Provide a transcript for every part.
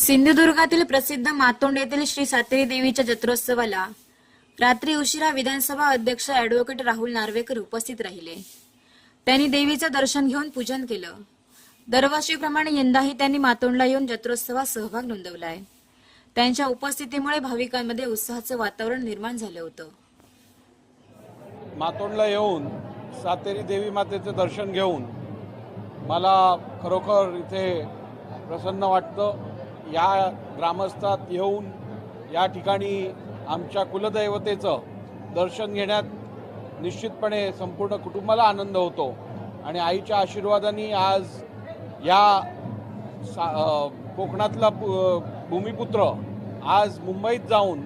सिंधुदुर्गातील प्रसिद्ध मातोंड येथील श्री सातेरी देवीच्या जत्रोत्सवाला रात्री उशिरा विधानसभा अध्यक्ष ॲडव्होकेट राहुल नार्वेकर उपस्थित राहिले. त्यांनी देवीचं दर्शन घेऊन पूजन केलं. दरवर्षीप्रमाणे यंदाही त्यांनी मातोंडला येऊन जत्रोत्सवात सहभाग नोंदवलाय. त्यांच्या उपस्थितीमुळे भाविकांमध्ये उत्साहाचं वातावरण निर्माण झालं होतं. मातोंडला येऊन सातेरी देवी मातेचं दर्शन घेऊन मला खरोखर इथे प्रसन्न वाटतं. या ग्रामस्थात येऊन या ठिकाणी आमच्या कुलदैवतेचं दर्शन घेण्यात निश्चितपणे संपूर्ण कुटुंबाला आनंद होतो. आणि आईच्या आशीर्वादाने आज या सा कोकणातला पु- भूमिपुत्र आज मुंबईत जाऊन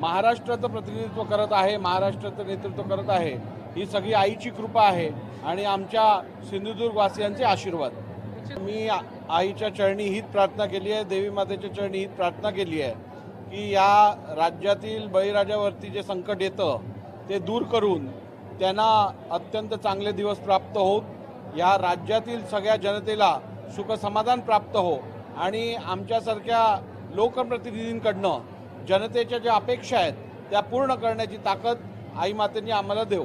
महाराष्ट्राचं प्रतिनिधित्व करत आहे महाराष्ट्राचं नेतृत्व करत आहे. ही सगळी आईची कृपा आहे आणि आमच्या सिंधुदुर्गवासियांचे आशीर्वाद. मी आईच्या चरणी हीच प्रार्थना केली आहे देवी मातेच्या चरणी हीच प्रार्थना केली आहे की या राज्यातील बळीराजावरती जे संकट येतं ते दूर करून त्यांना अत्यंत चांगले दिवस प्राप्त होत या राज्यातील सगळ्या जनतेला सुखसमाधान प्राप्त हो आणि आमच्यासारख्या लोकप्रतिनिधींकडनं जनतेच्या ज्या अपेक्षा आहेत त्या पूर्ण करण्याची ताकद आई मातेने आम्हाला देऊ